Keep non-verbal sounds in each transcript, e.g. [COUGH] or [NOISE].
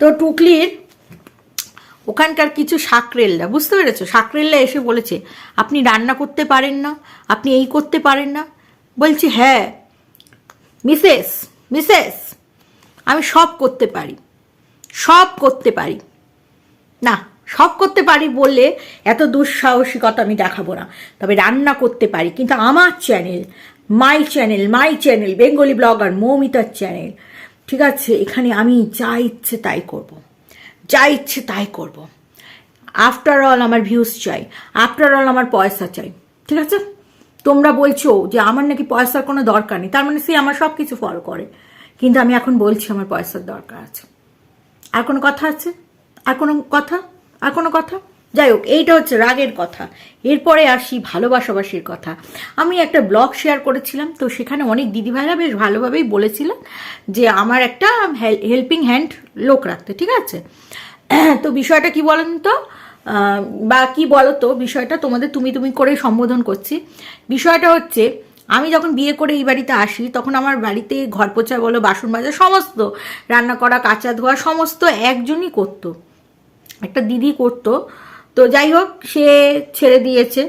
তো টুকলির ওখানকার কিছু সাকরেলরা বুঝতে পেরেছ? সাকরেলরা এসে বলেছে, আপনি রান্না করতে পারেন না, আপনি এই করতে পারেন না। বলছি হ্যাঁ মিসেস মিসেস, আমি সব করতে পারি, সব করতে পারি। না, সব করতে পারি বললে এত দুঃসাহসিকতা আমি দেখাবো না, তবে রান্না করতে পারি, কিন্তু আমার channel my channel my channel Bengali blogger মৌমিতার channel ঠিক আছে, এখানে আমি যা ইচ্ছে তাই করব। যা ইচ্ছে তাই করব। আফটার অল আমার ভিউজ চাই। আফটার অল আমার পয়সা চাই। ঠিক আছে? তোমরা বলছো যে আমার নাকি পয়সার কোনো দরকার নেই। তার মানে সে আমার সব কিছু ফলো করে। কিন্তু আমি এখন বলছি আমার পয়সার দরকার আছে। আর কোনো কথা আছে? আর কোনো কথা? আর কোনো কথা? যাই হোক এইটা হচ্ছে রাগের কথা। এরপরে আসি ভালোবাসাবাসির কথা। আমি একটা ব্লগ শেয়ার করেছিলাম, তো সেখানে অনেক দিদিভাইরা বেশ ভালোভাবেই বলেছিলেন যে, আমার একটা হেল্পিং হ্যান্ড লোক রাখতে। ঠিক আছে? [CLEARS THROAT] তো বিষয়টা কি বলেন তো? বা কি বলো তো বিষয়টা তোমাদের তুমি তুমি করে সম্বোধন করছি। বিষয়টা হচ্ছে, আমি যখন বিয়ে করে এই বাড়িতে আসি, তখন আমার বাড়িতে ঘর পোছা বলো, বাসন মাজা, সমস্ত রান্না করা, কাঁচা ধোয়া, সমস্ত একজনই করতো। একটা দিদি করতো তো যাই হোক, সে ছেড়ে দিয়েছে।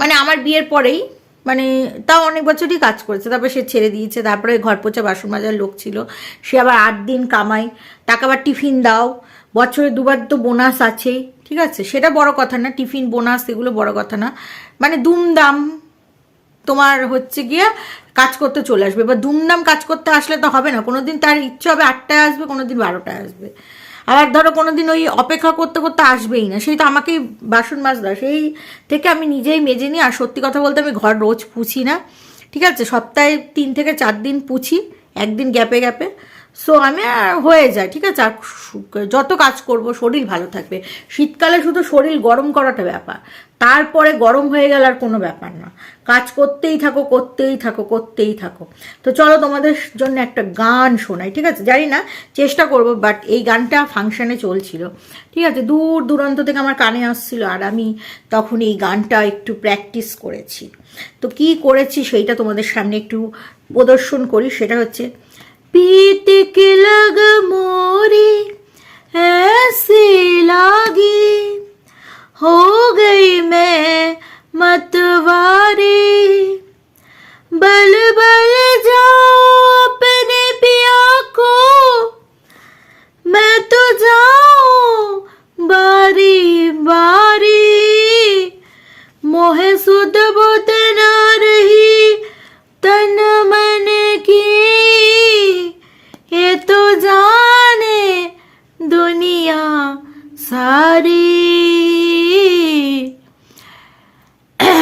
মানে আমার বিয়ের পরেই মানে তাও অনেক বছরই কাজ করেছে। তারপরে সে ছেড়ে দিয়েছে, তারপরে ঘর পোছা বাসন মাজার লোক ছিল। সে আবার আট দিন কামাই টাকা আবার টিফিন দাও। বছরে দুবার তো বোনাস আছেই ঠিক আছে? সেটা বড় কথা না, টিফিন, বোনাস এগুলো বড় কথা না। মানে দুমদাম তোমার হচ্ছে গিয়ে কাজ করতে চলে আসবে। বা দুমদাম কাজ করতে আসলে তো হবে না। কোনোদিন তার ইচ্ছে হবে আটটায় আসবে, কোনোদিন বারোটায় আসবে। আবার ধরো কোনো দিন ওই অপেক্ষা করতে করতে আসবেই না। সেই তো আমাকেই বাসন মাজদা সেই থেকে আমি নিজেই মেজে নিই। আর সত্যি কথা বলতে আমি ঘর রোজ পুছি না। ঠিক আছে? সপ্তাহে তিন থেকে চার দিন পুছি। একদিন গ্যাপে গ্যাপে। সো আমি হয়ে যায়, ঠিক আছে? আর যত কাজ করব, শরীর ভালো থাকবে। শীতকালে শুধু শরীর গরম করাটা ব্যাপার। তারপরে গরম হয়ে গেল আর কোনো ব্যাপার না। কাজ করতেই থাকো করতেই থাকো করতেই থাকো। তো চলো তোমাদের জন্য একটা গান শোনাই, ঠিক আছে? জানি না, চেষ্টা করব বাট এই গানটা ফাংশানে চলছিল। ঠিক আছে? দূর দূরান্ত থেকে আমার কানে আসছিল, আর আমি তখন এই গানটা একটু প্র্যাকটিস করেছি। তো কি করেছি, সেইটা তোমাদের সামনে একটু প্রদর্শন করি। সেটা হচ্ছে पीत के लग मोरी ऐसे लागी। हो गई मैं मतवारी बल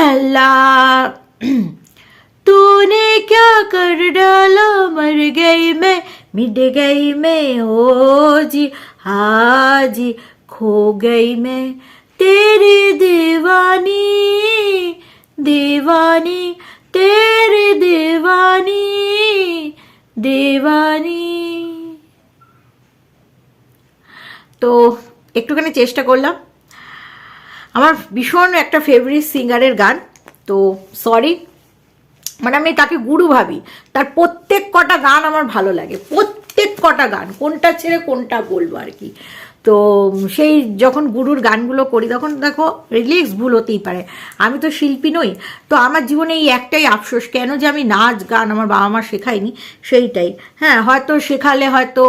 सारी ला तूने क्या कर डाला मर गई मैं मिट गई मैं ओ जी हाजी खो गई मैं तेरी दीवानी दीवानी तेरी दीवानी दीवानी তো একটুখানি চেষ্টা করলাম আমার ভীষণ একটা ফেভারিট সিঙ্গারের গান, তো সরি মানে আমি তাকে গুরু ভাবি। তার প্রত্যেক কটা গান আমার ভালো লাগে, প্রত্যেক কটা গান, কোনটা ছেড়ে কোনটা বলব আর কি। তো সেই যখন গুরুর গানগুলো করি, তখন দেখো রিলিক্স ভুল হতেই পারে। আমি তো শিল্পী নই, তো আমার জীবনে এই একটাই আফসোস, কেন যে আমি নাচ গান আমার বাবা মা শেখায়নি, সেইটাই। হ্যাঁ হয়তো শেখালে হয়তো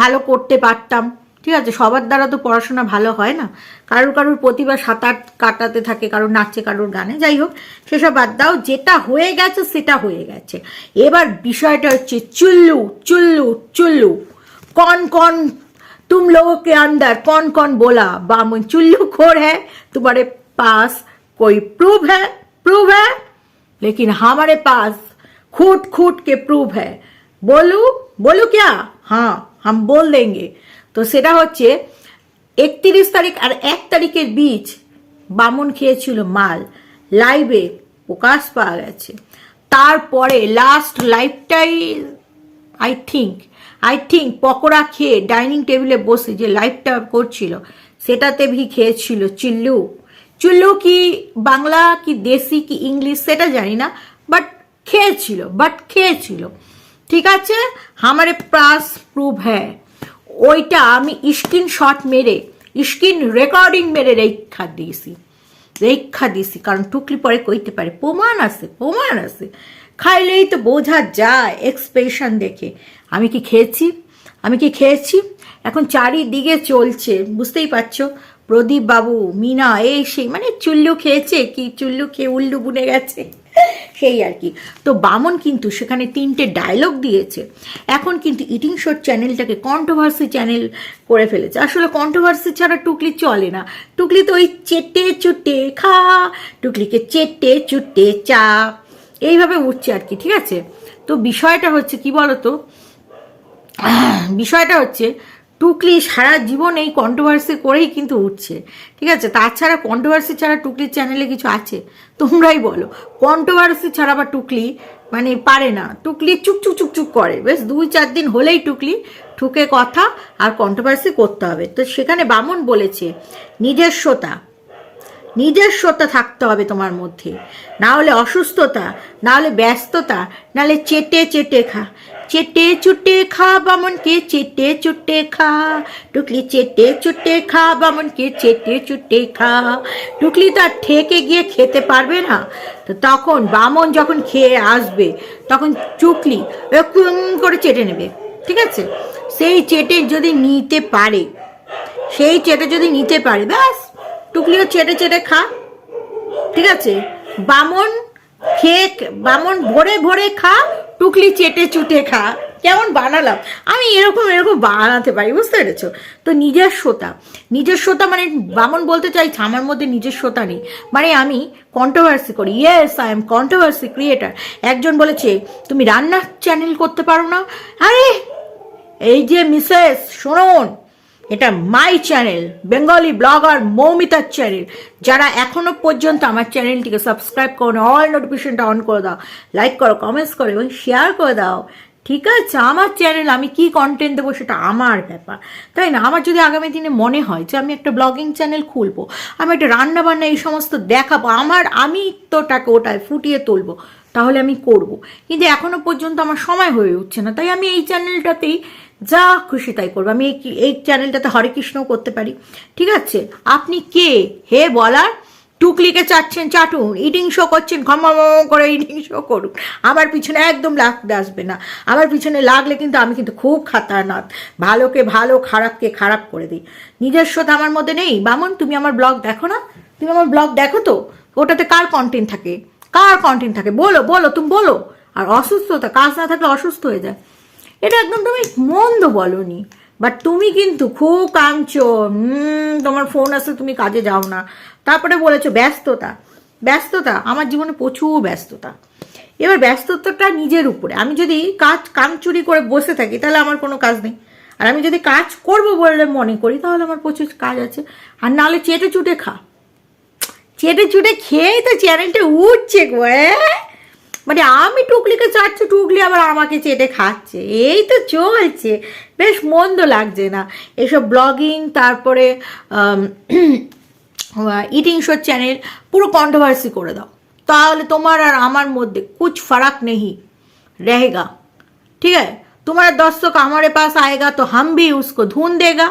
ভালো করতে পারতাম ঠিক আছে সবার দ্বারা তো পড়াশোনা ভালো হয় না কারোর কারোর প্রতিভা সাঁতার কাটাতে থাকে কারোর নাচে কারোর গানে যাই হোক সেসব বাদ দাও যেটা হয়ে গেছে সেটা হয়ে গেছে এবার বিষয়টা হচ্ছে চুল্লু চুল্লু চুল্লু कौन कौन तुम लोगों के अंदर कौन कौन बोला बामुन चुल्लू खोर है तुम्हारे पास कोई प्रूफ है प्रूफ है लेकिन हमारे पास खूट खूट के प्रूफ है बोलू बोलू क्या हाँ हम बोल देंगे তো সেটা হচ্ছে, একত্রিশ তারিখ আর এক তারিখের বীজ বামন খেয়েছিল মাল। লাইভে প্রকাশ পাওয়া গেছে। তারপরে last লাইফটাই I think I think pakora খেয়ে ডাইনিং টেবিলে বসে যে লাইভটা করছিল, সেটাতে ভি খেয়েছিল চিল্লু। চুল্লু কি বাংলা কি দেশি কি ইংলিশ সেটা জানি না বাট খেয়েছিল বাট খেয়েছিল। ঠিক আছে? আমারে প্রাস প্রুভ হ্যাঁ ওইটা আমি স্ক্রিন শট মেরে স্ক্রিন রেকর্ডিং মেরে রেখা দিয়েছি। রেখা দিয়েছি, কারণ টুকলি পরে কইতে পারে, প্রমাণ আছে প্রমাণ আছে। খাইলেই তো বোঝা যায় এক্সপ্রেশন দেখে। আমি কি খেয়েছি? আমি কি খেয়েছি? এখন চারিদিকে চলছে, বুঝতেই পারছ? প্রদীপ বাবু মিনা, এই সেই মানে চুল্লু খেয়েছে কি? চুল্লু খেয়ে উল্লু বুনে গেছে। সেই আর কি। তো বামন কিন্তু সেখানে তিনটে ডায়লগ দিয়েছে। এখন কিন্তু ইটিং শোর চ্যানেলটাকে কন্ট্রোভার্সি চ্যানেল করে ফেলেছে। আসলে কন্ট্রোভার্সি ছাড়া টুকলি চলে না। টুকলি তো ওই চেটে চুটে খা, টুকলিকে চেটে চুটে চা, এইভাবে উঠছে আর কি, ঠিক আছে? তো বিষয়টা হচ্ছে কি বলতো? বিষয়টা হচ্ছে টুকলি সারা জীবন এই কন্ট্রোভার্সি করেই কিন্তু উঠছে। ঠিক আছে? তাছাড়া কন্ট্রোভার্সি ছাড়া টুকলির চ্যানেলে কিছু আছে? তোমরাই বলো। কন্ট্রোভার্সি ছাড়া বা টুকলি মানে পারে না। টুকলি চুক চুক চুপ চুপ করে। বেশ, দুই চার দিন হলেই টুকলি ঠুকে কথা আর কন্ট্রোভার্সি করতে হবে। তো সেখানে বামন বলেছে, নিজস্বতা নিজস্বতা থাকতে হবে তোমার মধ্যে। না হলে অসুস্থতা, না হলে ব্যস্ততা, না হলে চেটে চেটে খা। চেটে চুটে খা, বামনকে চেটে চুটে খা। টুকলি চেটে চুটে খা, বামনকে চেটে চুটে খা। টুকলি তো আর ঠেকে গিয়ে খেতে পারবে না। তো তখন বামন যখন খেয়ে আসবে, তখন চুকলি এরকম করে চেটে নেবে, ঠিক আছে? সেই চেটে যদি নিতে পারে, সেই চেটে যদি নিতে পারে, ব্যাস, টুকলিও চেটে চেটে খা, ঠিক আছে? বামন খেয়ে বামন ভরে ভরে খা, টুকলি চেটে চুটে খা। কেমন বানালাম? আমি এরকম এরকম বানাতে পারি, বুঝতে পেরেছ? তো নিজস্বতা নিজস্বতা মানে বামন বলতে চাইছে আমার মধ্যে নিজস্বতা নেই। মানে আমি কন্ট্রোভার্সি করি। Yes I am controversy creator একজন বলেছে, তুমি রান্নার চ্যানেল করতে পারো না? আরে, এই যে মিসেস শুনুন। এটা মাই চ্যানেল বেঙ্গলি ব্লগার মৌমিতার চ্যানেল যারা এখনও পর্যন্ত আমার চ্যানেলটিকে সাবস্ক্রাইব করো অল নোটিফিকেশনটা অন করে দাও লাইক করো কমেন্টস করো এবং শেয়ার করে দাও। ঠিক আছে? আমার চ্যানেল আমি কি কন্টেন্ট দেবো সেটা আমার ব্যাপার। তাই না? আমার যদি আগামী দিনে মনে হয় যে আমি একটা ব্লগিং চ্যানেল খুলবো, আমি একটা রান্না বান্না এই সমস্ত দেখাবো, আমার আমি তো তোটাকে ওটায় ফুটিয়ে তুলবো তাহলে আমি করব। কিন্তু এখনও পর্যন্ত আমার সময় হয়ে উঠছে না, তাই আমি এই চ্যানেলটাতেই যা খুশি তাই করব। আমি এই এই চ্যানেলটাতে হরে কৃষ্ণও করতে পারি। ঠিক আছে? আপনি কে? হে বলার? টুকলিকে চাচ্ছেন চাটুন। ইডিং শো করছেন ক্ষমা করে ইডিং শো করুন। আমার পিছনে একদম লাগতে আসবে না। আমার পিছনে লাগলে কিন্তু আমি কিন্তু খুব খাতারনাথ। ভালোকে ভালো, খারাপকে খারাপ করে দিই। নিজস্বতা আমার মধ্যে নেই। বামন, তুমি আমার ব্লগ দেখো না? তুমি আমার ব্লগ দেখো তো? ওটাতে কার কন্টেন্ট থাকে? কার কন্টেন্ট থাকে? বলো বলো, তুমি বলো। আর অসুস্থতা, কাজ না থাকলে অসুস্থ হয়ে যায়। এটা একদম তুমি মন্দ বলনি। বাট তুমি কিন্তু খুব কাঁদছো। তোমার ফোন আসে তুমি কাজে যাও না। তারপরে বলেছ ব্যস্ততা। ব্যস্ততা, আমার জীবনে প্রচুর ব্যস্ততা। এবার ব্যস্ততাটা নিজের উপরে। আমি যদি কাজ, কাম চুরি করে বসে থাকি, তাহলে আমার কোনো কাজ নেই। আর আমি যদি কাজ করব বলে মনে করি, তাহলে আমার প্রচুর কাজ আছে। আর নাহলে চেটে চুটে খা। চেটে চুটে খেয়েই তো চ্যানেলটা উঠছে গো হ্যাঁ মানে আমি টুকলিকে চাচ্ছি টুকলি আবার আমাকে চেটে খাচ্ছে এই তো চলছে বেশ মন্দ লাগছে না এসব ব্লগিং তারপরে ইটিং শোর চ্যানেল পুরো কন্ট্রোভার্সি করে দাও তাহলে তোমার আর আমার মধ্যে कुछ फर्क नहीं रहेगा ठीक है तुम्हारा दर्शक हमारे पास आएगा तो हम भी उसको ढूंढ देगा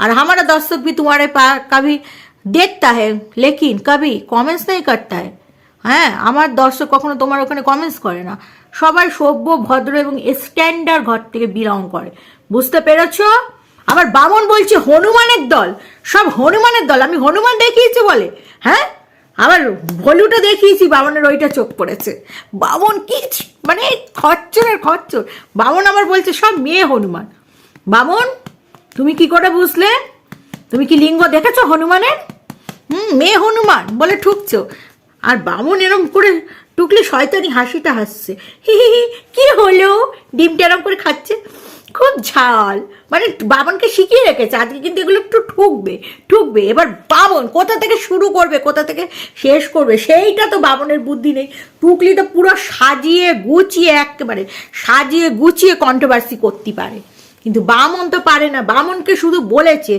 और हमारा दर्शक भी तुम्हारे पास कभी देखता है लेकिन कभी कमेंट्स नहीं करता है হ্যাঁ আমার দর্শক কখনো তোমার ওখানে কমেন্টস করে না সবাই সভ্য ভদ্র এবং স্ট্যান্ডার্ড ঘর থেকে বিলং করে বুঝতে পেরেছ আবার বামন বলছে হনুমানের দল সব হনুমানের দল আমি হনুমান দেখিয়েছি বলে হ্যাঁ আবার ভলুটা দেখিয়েছি বামনের ওইটা চোখ পড়েছে বামন কি ছি- মানে খচ্চরের খচ্চর বামন আবার বলছে সব মেয়ে হনুমান বামন তুমি কি করে বুঝলে তুমি কি লিঙ্গ দেখেছ হনুমানের? হুম, মেয়ে হনুমান বলে ঠুকছো। আর বামন এরম করে টুকলে শয়তানি হাসিটা হাসছে। হি হি হি, কি হলো? ডিমটা এরম করে খাচ্ছে। খুব ঝাল। মানে বাবনকে শিখিয়ে রেখেছে। আজকে কিন্তু এগুলো একটু ঠুকবে ঠুকবে। এবার বাবন কোথা থেকে শুরু করবে, কোথা থেকে শেষ করবে, সেইটা তো বাবনের বুদ্ধি নেই। টুকলি তো পুরো সাজিয়ে গুছিয়ে একেবারে সাজিয়ে গুছিয়ে কন্ট্রোভার্সি করতে পারে। কিন্তু বামন তো পারে না। বামনকে শুধু বলেছে,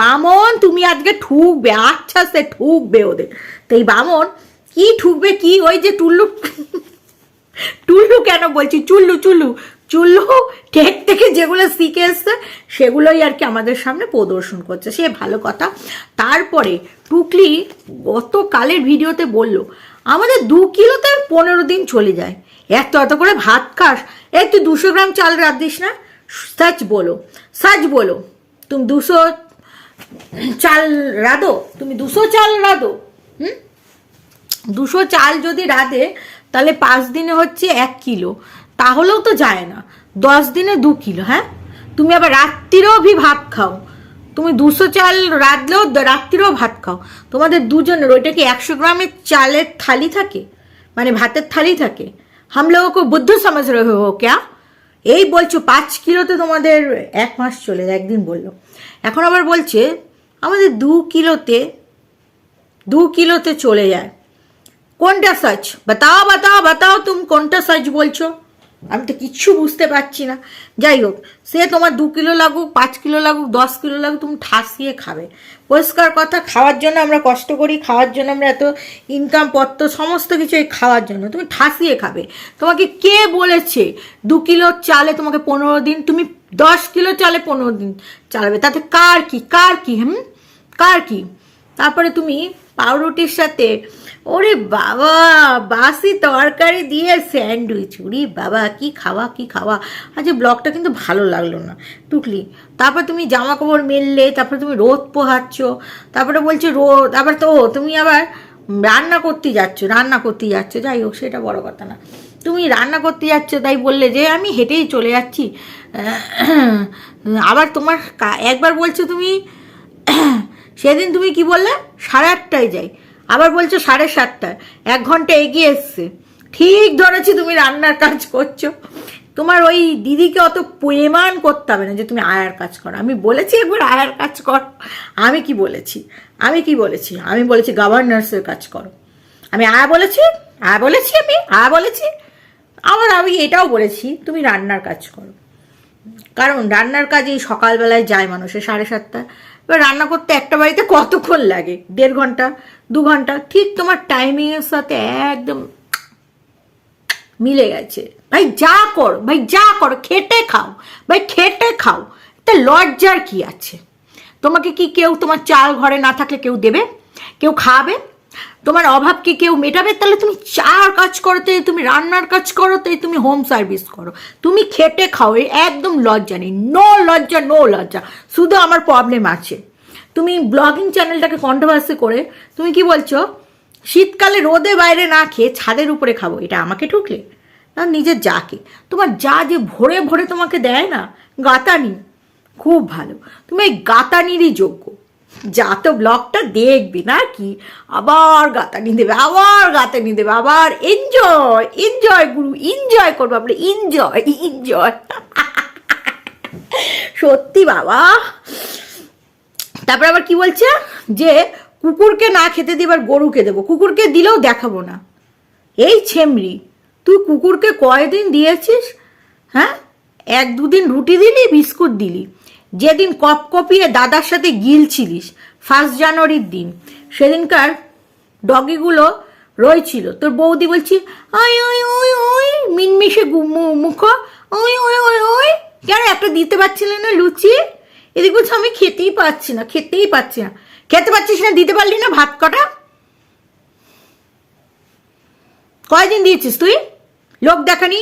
বামন, তুমি আজকে ঠুকবে আচ্ছা সে ঠুকবে ওদের। তো এই বামন, কি ঠুকবে, কি ওই যে টুল্লু? টুল্লু কেন বলছি? চুল্লু চুল্লু চুল্লু টেক থেকে যেগুলো শিখে এসছে, সেগুলোই আর কি আমাদের সামনে প্রদর্শন করছে। সে ভালো কথা। তারপরে টুকলি গতকালের ভিডিওতে বলল, আমাদের দু কিলোতে পনেরো দিন চলে যায়। এত এত করে ভাত খাস। এই তুই দুশো গ্রাম চাল রাত দিস সচ বলো সচ বলো তুমি দুশো চাল রাঁধো তুমি দুশো চাল রাঁধো হুম দুশো চাল যদি রাঁধে, তাহলে পাঁচ দিনে হচ্ছে এক কিলো। তাহলেও তো যায় না। দশ দিনে দু কিলো হ্যাঁ? তুমি আবার রাত্রিরেও ভি ভাত খাও। তুমি দুশো চাল রাঁধলেও রাত্রিরেও ভাত খাও। তোমাদের দুজনের ওইটা কি একশো গ্রামের চালের থালি থাকে? মানে ভাতের থালি থাকে? হাম লোগো বুদ্ধ সমাজ রহে হো, ক্যা? এই বলছো পাঁচ কিলোতে তোমাদের এক মাস চলে যায়, একদিন বলল। এখন আবার বলছে, আমাদের দু কিলোতে দু কিলোতে চলে যায়। কোনটা সাজ? বাতাও বাতাও বাতাও তুমি কোনটা সাজ বলছো? আমি তো কিচ্ছু বুঝতে পারছি না। যাই হোক, সে তোমার দু কিলো লাগুক, পাঁচ কিলো লাগুক, দশ কিলো লাগুক, তুমি ঠাসিয়ে খাবে। পরিষ্কার কথা, খাওয়ার জন্য আমরা কষ্ট করি, খাওয়ার জন্য আমরা এত ইনকাম পত্র, সমস্ত কিছু এই খাওয়ার জন্য। তুমি ঠাসিয়ে খাবে। তোমাকে কে বলেছে দু কিলো চালে তোমাকে পনেরো দিন, তুমি দশ কিলো চালে পনেরো দিন চালাবে? তাতে কার কি কার কি, হুম? কার কি? তারপরে তুমি পাউরুটির সাথে ওরে বাবা, বাসি তরকারি দিয়ে স্যান্ডউইচ। ওরে বাবা, কি খাওয়া কি খাওয়া। আজ ব্লগটা কিন্তু ভালো লাগল না। টুকলি, তারপর তুমি জামা কাপড় মেললে, তারপরে তুমি রোদ পোহাচ্ছ, তারপরে বলছে রোদ আবার তো তুমি আবার রান্না করতে যাচ্ছ, রান্না করতে যাচ্ছ। যাই হোক, সেটা বড় কথা না। তুমি রান্না করতে যাচ্ছ, তাই বললে যে, আমি হেঁটেই চলে যাচ্ছি। [CLEARS THROAT] আবার তোমার একবার বলছো তুমি, [CLEARS THROAT] সেদিন তুমি কি বললে? সাড়ে আটটায় যাই। আবার বলছো সাড়ে সাতটায়। এক ঘণ্টা এগিয়ে এসছে। ঠিক ধরেছি তুমি রান্নার কাজ করছ। তোমার ওই দিদিকে অত পরিমাণ করতে হবে না যে তুমি আয়ার কাজ করো। আমি বলেছি একবার আয়ার কাজ কর। আমি কি বলেছি? আমি কি বলেছি? আমি বলেছি গভর্নার্সের কাজ করো। আমি আয়া বলেছি? আয়া বলেছি আমি? আয়া বলেছি? আবার আমি এটাও বলেছি, তুমি রান্নার কাজ করো। কারণ রান্নার কাজে সকালবেলায় যায় মানুষের সাড়ে সাতটা এবার রান্না করতে একটা বাড়িতে কতক্ষণ লাগে? দেড় ঘণ্টা, দু ঘণ্টা? ঠিক তোমার টাইমিংয়ের সাথে একদম মিলে গেছে। ভাই যা করো, ভাই যা করো, খেটে খাও, ভাই খেটে খাও। তা লজ্জার কি আছে? তোমাকে কি কেউ তোমার চাল ঘরে না থাকলে কেউ দেবে? কেউ খাবে? তোমার অভাব কি কেউ মেটাবে? তাহলে তুমি চার কাজ করতে তুমি রান্নার কাজ করো, তাই তুমি হোম সার্ভিস করো। তুমি খেটে খাও একদম লজ্জা নেই। নো লজ্জা নো লজ্জা। শুধু আমার প্রবলেম আছে। তুমি ব্লগিং চ্যানেলটাকে কন্ট্রোভার্সি করে, তুমি কি বলছো? শীতকালে রোদে বাইরে না খেয়ে ছাদের উপরে খাব, এটা আমাকে ঠুকলে? না, নিজের যাকে। তোমার যা যে ভরে ভরে তোমাকে দেয় না গাতানি খুব ভালো। তুমি এই গাতানিরই যোগ্য। যা তো ব্লগটা দেখবি না কি আবার গাতানি দেবে, আবার গাতা গাতানি দেবে, আবার এনজয় এনজয় গুরু এনজয় করব আমরা এনজয় এনজয় সত্যি বাবা। তারপর আবার কি বলছে? যে কুকুরকে না খেতে দিই এবার গরুকে দেবো, কুকুরকে দিলেও দেখাবো না। এই ছেমরি, তুই কুকুরকে কয়দিন দিয়েছিস? হ্যাঁ? এক দুদিন রুটি দিলি, বিস্কুট দিলি। যেদিন কপ কপিয়ে দাদার সাথে গিলছিলিস ফার্স্ট জানুয়ারির দিন, সেদিনকার ডগিগুলো রয়েছিল তোর বৌদি বলছি ওই ওই ওই ওই মিনমিশে মুখ ওই ওই ওই ওই কেন একটা দিতে পারছিলে না লুচি? এদিক বলছে, আমি খেতেই পাচ্ছি না, খেতেই পাচ্ছি না। খেতে পাচ্ছিস না, দিতে পারলি না ভাত কটা? কয়দিন দিয়েছিস তুই? লোক দেখানি।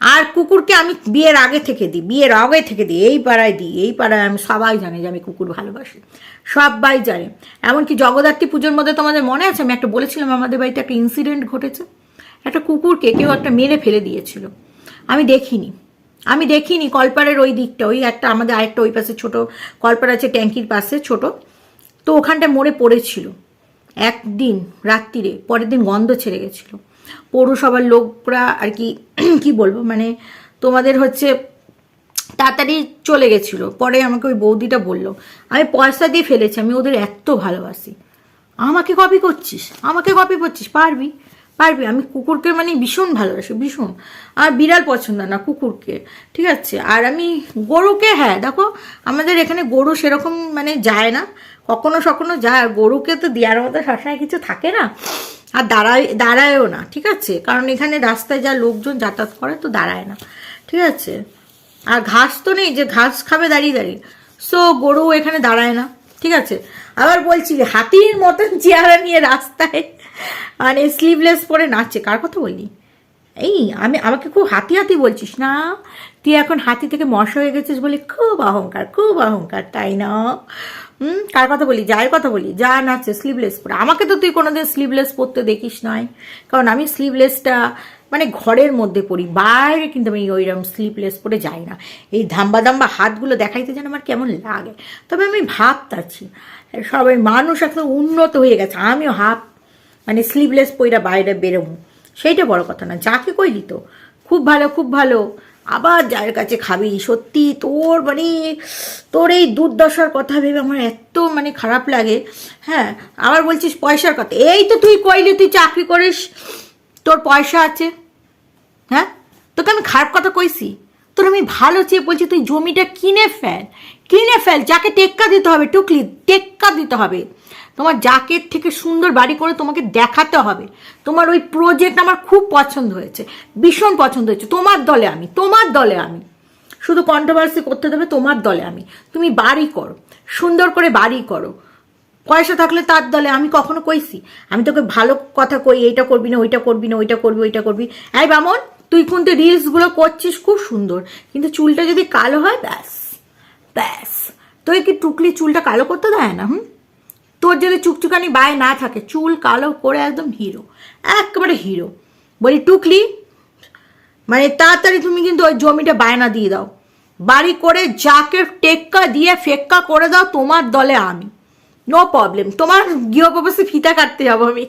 আর কুকুরকে আমি বিয়ের আগে থেকে দিই, বিয়ের আগে থেকে দিই, এই পাড়ায় দিই, এই পাড়ায় আমি সবাই জানে যে আমি কুকুর ভালোবাসি, সবাই জানে। এমনকি জগদ্ধাত্রী পুজোর মধ্যে তোমাদের মনে আছে? আমি একটা বলেছিলাম, আমাদের বাড়িতে একটা ইনসিডেন্ট ঘটেছে। একটা কুকুরকে কেউ একটা মেরে ফেলে দিয়েছিল। আমি দেখিনি। আমি দেখিনি কলপাড়ের ওই দিকটা, ওই একটা আমাদের আরেকটা ওই পাশে ছোট, কলপাড় আছে ট্যাঙ্কির পাশে ছোট। তো ওখানটা মরে পড়েছিল। একদিন, রাত্রিরে, পরের দিন গন্ধ ছেড়ে গেছিল। পৌরসভার লোকরা আর কি [CLEARS THROAT] কি বলব মানে তোমাদের হচ্ছে তাড়াতাড়ি চলে গেছিল। পরে আমাকে ওই বৌদিটা বলল, আমি পয়সা দিয়ে ফেলেছি, আমি ওদের এত ভালোবাসি। আমাকে কপি করছিস? আমাকে কপি করছিস? পারবি? পারবি? আমি কুকুরকে মানে ভীষণ ভালোবাসি, ভীষণ। আর বিড়াল পছন্দ না কুকুরকে, ঠিক আছে? আর আমি গরুকে হ্যাঁ দেখো, আমাদের এখানে গরু সেরকম মানে যায় না। কখনো, সখনো যায়। গরুকে তো দেওয়ার মতো সবসময় কিছু থাকে না। আর দাঁড়ায়, দাঁড়ায়ও না, ঠিক আছে? কারণ এখানে রাস্তায় যা লোকজন যাতায়াত করে তো দাঁড়ায় না, ঠিক আছে? আর ঘাস তো নেই যে ঘাস খাবে দাঁড়িয়ে দাঁড়িয়ে। সো গরু এখানে দাঁড়ায় না, ঠিক আছে? আবার বলছিলি হাতির মতন চেহারা নিয়ে রাস্তায় মানে স্লিভলেস পরে নাচছে কার কথা বললি? এই, আমি, আমাকে খুব হাতি হাতি বলছিস না? তুই এখন হাতি থেকে মশা হয়ে গেছিস বলে খুব অহংকার খুব অহংকার, তাই না? হুম? কার কথা বলি? যার কথা বলি? যা নাচছে স্লিভলেস পরে। আমাকে তো তুই কোনোদিন স্লিভলেস পরতে দেখিস নয় কারণ আমি স্লিভলেসটা মানে ঘরের মধ্যে পড়ি বাইরে কিন্তু আমি ওইরকম স্লিভলেস পরে যাই না। এই ধাম্বা দাম্বা হাতগুলো দেখাইতে যেন আমার কেমন লাগে। তবে আমি ভাবতাছি, সবাই মানুষ এখন উন্নত হয়ে গেছে, আমিও হাফ মানে স্লিভলেস পইরা বাইরে বেরোবো। সেইটা বড় কথা না, যাকে কইলি তো। খুব ভালো খুব ভালো। আবার যার কাছে খাবি? সত্যি তোর মানে তোর এই দুর্দশার কথা ভেবে আমার এত মানে খারাপ লাগে। হ্যাঁ আবার বলছিস পয়সার কথা। এই তো তুই কইলি, তুই চাকরি করিস, তোর পয়সা আছে। হ্যাঁ তোকে আমি খারাপ কথা কইছি? তোর আমি ভালো চেয়ে বলছি, তুই জমিটা কিনে ফেল। কিনে ফেল, যাকে টেক্কা দিতে হবে, টুকলি টেক্কা দিতে হবে। তোমার জাকের থেকে সুন্দর বাড়ি করে তোমাকে দেখাতে হবে। তোমার ওই প্রজেক্ট আমার খুব পছন্দ হয়েছে, ভীষণ পছন্দ হয়েছে। তোমার দলে আমি, তোমার দলে আমি। শুধু কন্ট্রোভার্সি করতে দেবে, তোমার দলে আমি। তুমি বাড়ি করো, সুন্দর করে বাড়ি করো। পয়সা থাকলে তার দলে আমি কখনো কইছি। আমি তোকে ভালো কথা কই, এইটা করবি না, ওইটা করবি না, ওইটা করবি ওইটা করবি। এই বামন, তুই কিন্তু রিলসগুলো করছিস? খুব সুন্দর। কিন্তু চুলটা যদি কালো হয়, ব্যাস ব্যাস। তুই কি টুকলি চুলটা কালো করতে দেয় না, হুম? তোর যদি চুকচুকানি বায়ে না থাকে, চুল কালো করে একদম হিরো একেবারে হিরো বলি, টুকলি মানে তাড়াতাড়ি তুমি কিন্তু ওই জমিটা বায়না দিয়ে দাও। বাড়ি করে যাকে টেক্কা দিয়ে ফেক্কা করে দাও, তোমার দলে আমি। নো প্রবলেম তোমার গৃহপ্রবেশে ফিতা কাটতে যাব আমি।